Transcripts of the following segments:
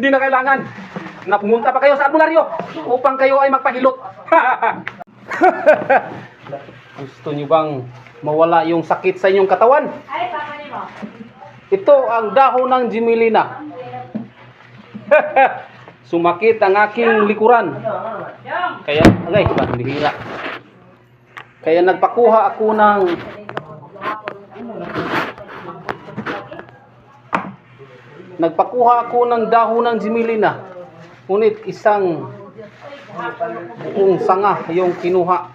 hindi na kailangan na pumunta pa kayo sa albularyo upang kayo ay magpahilot. Gusto niyo bang mawala yung sakit sa inyong katawan? Ay, papa mo. Ito ang dahon ng Jimilina. Sumakit ang aking likuran. Kaya, agay, bihira. Kaya nagpakuha ako ng Nagpakuha ako ng dahon ng Jimilina. Ngunit isang buong sanga yung kinuha.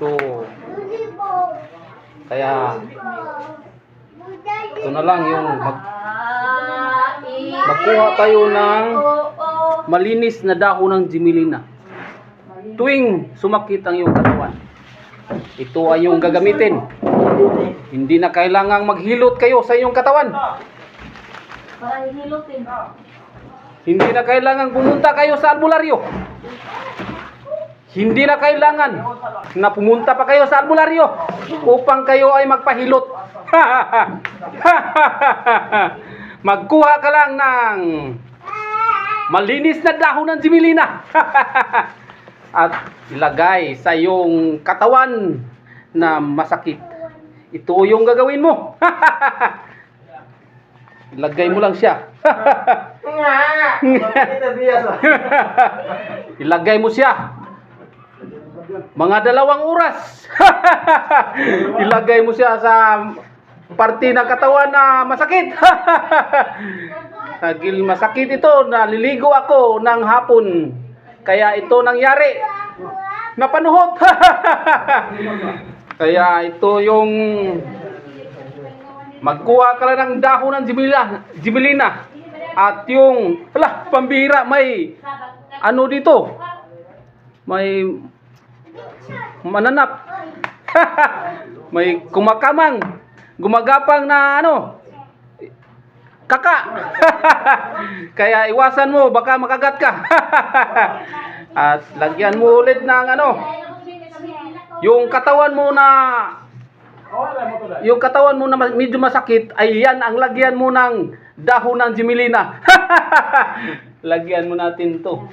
So, kaya ito na lang yung mag, magkuha tayo ng malinis na dahon ng Jimilina. Tuwing sumakit ang iyong katawan, ito ay yung gagamitin. Hindi na kailangang maghilot kayo sa iyong katawan. Para hilutin. Hindi na kailangang pumunta kayo sa albularyo. Hindi na kailangan na pumunta pa kayo sa albularyo upang kayo ay magpahilot. Magkuha ka lang ng malinis na dahon ng jimilina. At ilagay sa iyong katawan na masakit. Ito yung gagawin mo. Ilagay mo lang siya. Ilagay mo siya. Mga dalawang oras. Ilagay mo siya sa parte ng katawan na masakit. Dahil masakit ito, naliligo ako ng hapon. Kaya ito nangyari. Napanuhot. Kaya ito yung magkuha ka lang ng dahon ng jibilina, jibilina. At yung, wala, pambira, may ano dito? May mananap. may kumakamang, gumagapang na ano, kaka. Kaya iwasan mo, baka makagat ka. At lagyan mo ulit ng ano, yung katawan mo na yung katawan mo na medyo masakit ay yan ang lagyan mo ng dahon ng jimilina. lagyan mo natin to.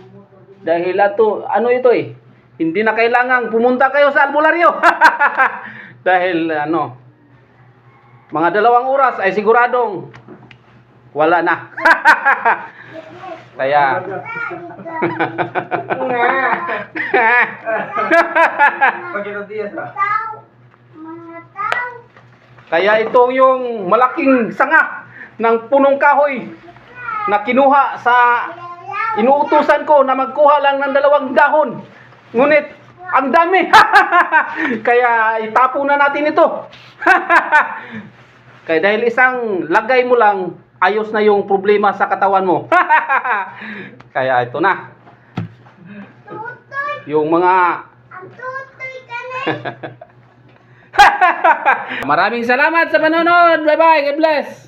Dahil ato, ano ito eh, hindi na kailangang pumunta kayo sa albularyo. Dahil ano, mga dalawang oras ay siguradong wala na. Kaya, Kaya ito yung malaking sanga ng punong kahoy na kinuha sa inuutusan ko na magkuha lang ng dalawang dahon. Ngunit ang dami. Kaya itapo na natin ito. Kaya dahil isang lagay mo lang, ayos na yung problema sa katawan mo. Kaya ito na. Yung mga Maraming salamat sa panonood. Bye-bye. God bless.